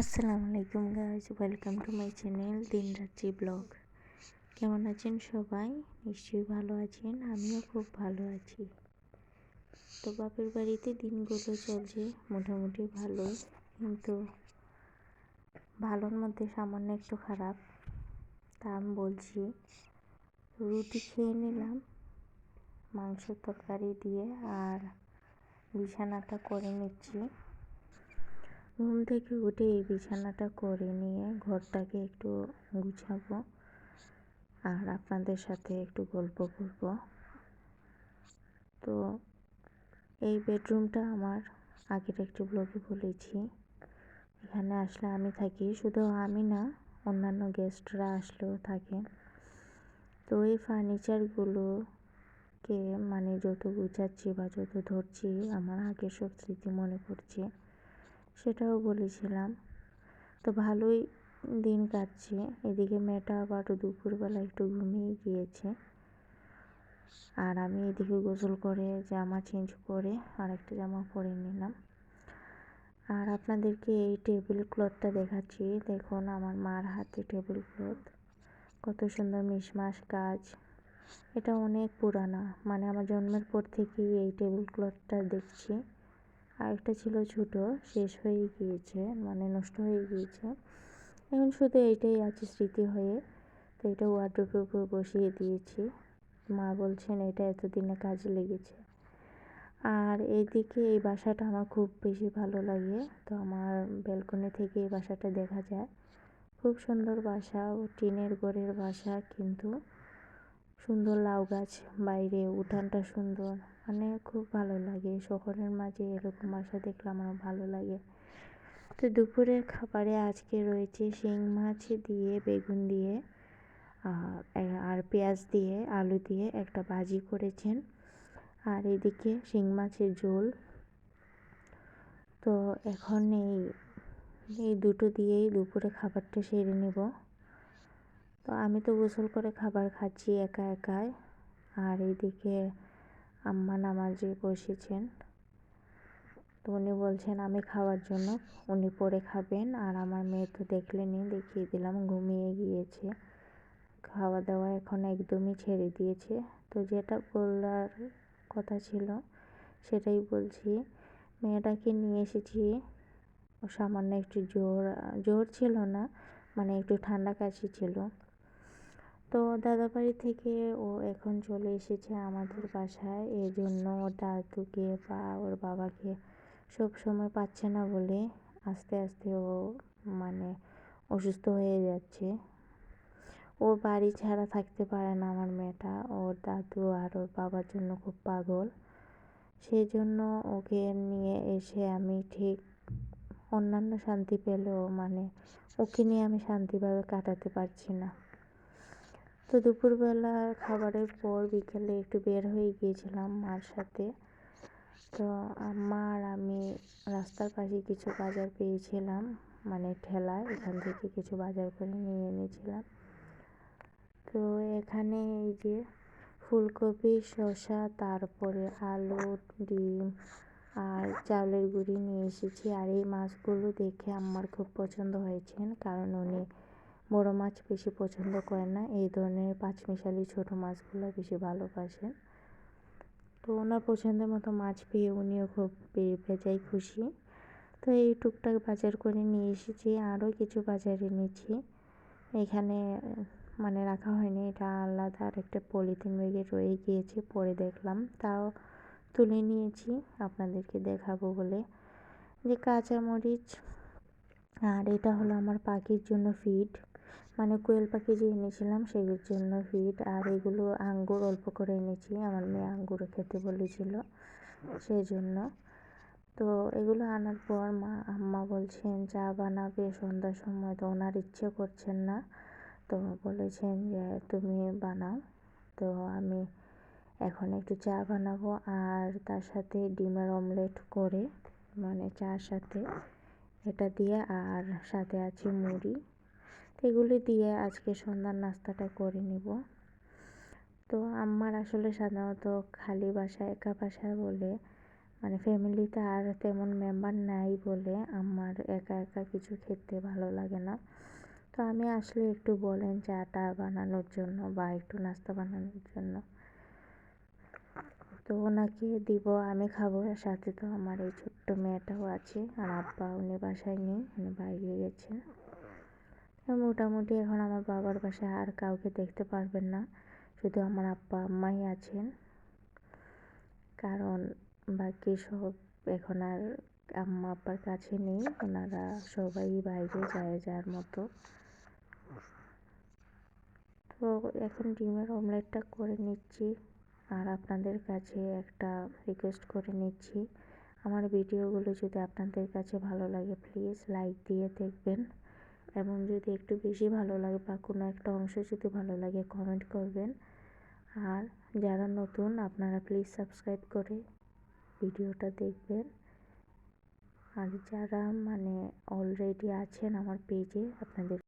আসসালামু আলাইকুম guys welcome to my channel দিন রাত্রি ব্লগ কেমন আছেন সবাই? নিশ্চয়ই ভালো আছেন, আমিও খুব ভালো আছি। তো বাপের বাড়িতে দিনগুলো চলছে মোটামুটি ভালোই, কিন্তু ভালোর মধ্যে সামান্য একটু খারাপ। তা আমি বলছি, রুটি খেয়ে নিলাম, মাংস তরকারি দিয়ে আর বিছানাটা করে নিচ্ছি। ঘুম থেকে উঠে এই বিছানাটা করে নিয়ে ঘরটাকে একটু গুছাবো আর আপনাদের সাথে একটু গল্প করব। তো এই বেডরুমটা আমার আগের একটু ব্লগে বলেছি। এখানে আসলে আমি থাকি, শুধু আমি না, অন্যান্য গেস্টরা আসলেও থাকে। তো এই ফার্নিচারগুলোকে মানে যত গুছাচ্ছি বা যত ধরছি, আমার আগের সব স্মৃতি মনে পড়ছে। সেটাও বলেছিলাম। তো ভালোই দিন কাটছে। এদিকে মেয়েটা আবার দুপুরবেলা একটু ঘুমিয়ে গিয়েছে। আর আমি এদিকে গোসল করে জামা চেঞ্জ করে আর একটা জামা পরে নিলাম। আর আপনাদেরকে এই টেবিল ক্লথটা দেখাচ্ছি। দেখুন আমার মার হাতে টেবিল ক্লথ কত সুন্দর মিশমাস কাজ। এটা অনেক পুরানা। মানে আমার জন্মের পর থেকেই এই টেবিল ক্লথটা দেখছি। আরেকটা ছিল ছোটো, শেষ হয়ে গিয়েছে মানে নষ্ট হয়ে গিয়েছে। এখন শুধু এইটাই আছে স্মৃতি হয়ে, তো এটা ওয়ার্ড্রোপের উপর বসিয়ে দিয়েছি। মা বলছেন, এটা এতদিনে কাজে লেগেছে। আর এইদিকে এই বাসাটা আমার খুব বেশি ভালো লাগে, তো আমার ব্যালকনি থেকে এই বাসাটা দেখা যায়। খুব সুন্দর বাসা, ও টিনের ঘরের বাসা কিন্তু। সুন্দর লাউ গাছ, বাইরে উঠানটা সুন্দর। মানে খুব ভালো লাগে। শহরের মাঝে এরকম বাসা দেখলে আমার ভালো লাগে। তো দুপুরের খাবারে আজকে রয়েছে শিং মাছ দিয়ে, বেগুন দিয়ে আর পেঁয়াজ দিয়ে, আলু দিয়ে একটা ভাজি করেছেন। আর এদিকে শিং মাছের ঝোল। তো এখন এই এই দুটো দিয়েই দুপুরে খাবারটা সেরে নেব। তো আমি তো গোসল করে খাবার খাচ্ছি একা একাই। আর এইদিকে আম্মা নামাজে বসেছেন। তো উনি বলছেন, আমি খাওয়ার জন্য উনি পরে খাবেন। আর আমার মেয়ে তো দেখলেনি, দেখিয়ে দিলাম, ঘুমিয়ে গিয়েছে। খাওয়া দাওয়া এখন একদমই ছেড়ে দিয়েছে। তো যেটা বলার কথা ছিল, সেটাই বলছি। মেয়েটাকে নিয়ে এসেছি। সামান্য একটু জ্বর জ্বর ছিল না মানে একটু ঠান্ডা কাশি ছিল। তো দাদাবাড়ি থেকে ও এখন চলে এসেছে আমাদের বাসায়। এই জন্য ওর দাদুকে বা ওর বাবাকে সব সময় পাচ্ছে না বলে আস্তে আস্তে ও মানে অসুস্থ হয়ে যাচ্ছে। ও বাড়ি ছাড়া থাকতে পারে না আমার মেয়েটা। ওর দাদু আর ওর বাবার জন্য খুব পাগল। সেই জন্য ওকে নিয়ে এসে আমি ঠিক অন্যান্য শান্তি পেলেও মানে ওকে নিয়ে আমি শান্তিভাবে কাটাতে পারছি না। তো দুপুরবেলা খাবারের পর বিকেলে একটু বের হয়ে গিয়েছিলাম মার সাথে। তো মা আর আমি রাস্তার পাশে কিছু বাজার পেয়েছিলাম মানে ঠেলায়, এখান থেকে কিছু বাজার করে নিয়ে এনেছিলাম। তো এখানে এই যে ফুলকপি, শসা, তারপরে আলু, ডিম আর চাউলের গুঁড়ি নিয়ে এসেছি। আর এই মাছগুলো দেখে আমার খুব পছন্দ হয়েছেন কারণ উনি বড় মাছ বেশি পছন্দ করেন না। এই ধরনের পাঁচমিশালি ছোট মাছগুলো বেশি ভালোবাসেন। তো ওনার পছন্দের মতো মাছ পেয়ে উনিও খুব বেজায় খুশি। তো এই টুকটাক বাজার করে নিয়ে এসেছি, আরও কিছু বাজার এনেছি এখানে মানে রাখা হয়নি, এটা আলাদা আর একটা পলিথিন ব্যাগে রয়ে গিয়েছে, পরে দেখলাম। তাও তুলে নিয়েছি, আপনাদেরকে দেখাবো বলে। যে কাঁচামরিচ, আর এটা হলো আমার পাখির জন্য ফিড মানে কোয়েল পাখি যে এনেছিলাম সেগুলোর জন্য ফিড আর এগুলো আঙ্গুর অল্প করে এনেছি। আমার মেয়ে আঙ্গুর খেতে বলেছিল সেই জন্য তো এগুলো আনার পর মা, আম্মা বলছেন, চা বানাবে সন্ধ্যার সময়। তো ওনার ইচ্ছে করছেন না। তো বলেছেন যে, তুমি বানাও। তো আমি এখন একটু চা বানাবো আর তার সাথে ডিমের অমলেট করে মানে চার সাথে, এটা দিয়ে আর সাথে আছে মুড়ি। এগুলি দিয়ে আজকে সন্ধ্যার নাস্তাটা করে নিব। তো আমার আসলে সাধারণত খালি বাসা একা বাসা বলে মানে ফ্যামিলিতে আর তেমন মেম্বার নাই বলে আমার একা একা কিছু খেতে ভালো লাগে না। তো আমি আসলে একটু বলেন চাটা বানানোর জন্য বা একটু নাস্তা বানানোর জন্য। তো ওনাকে দিব, আমি খাব সাথে তো আমার এই ছোট্ট মেয়েটাও আছে, আর আব্বা উনি বাসায় নেই, উনি বাইরে গেছেন মোটামুটি এখন আমার বাবার পাশে আর কাউকে দেখতে পারবেন না। শুধু আমার আব্বা আম্মাই আছেন। কারণ বাকি সব এখন আর আম্মা আব্বার কাছে নেই। ওনারা সবাই বাইরে যায় যার মতো। তো এখন ডিমের অমলেটটা করে নিচ্ছি। আর আপনাদের কাছে একটা রিকোয়েস্ট করে নিচ্ছি। আমার ভিডিওগুলো যদি আপনাদের কাছে ভালো লাগে প্লিজ লাইক দিয়ে দেখবেন। এবং যদি একটু বেশি ভালো লাগে বা কোনো একটা অংশ যদি ভালো লাগে কমেন্ট করবেন। আর যারা নতুন, আপনারা প্লিজ সাবস্ক্রাইব করে ভিডিওটা দেখবেন। আর যারা মানে অলরেডি আছেন আমার পেজে আপনাদের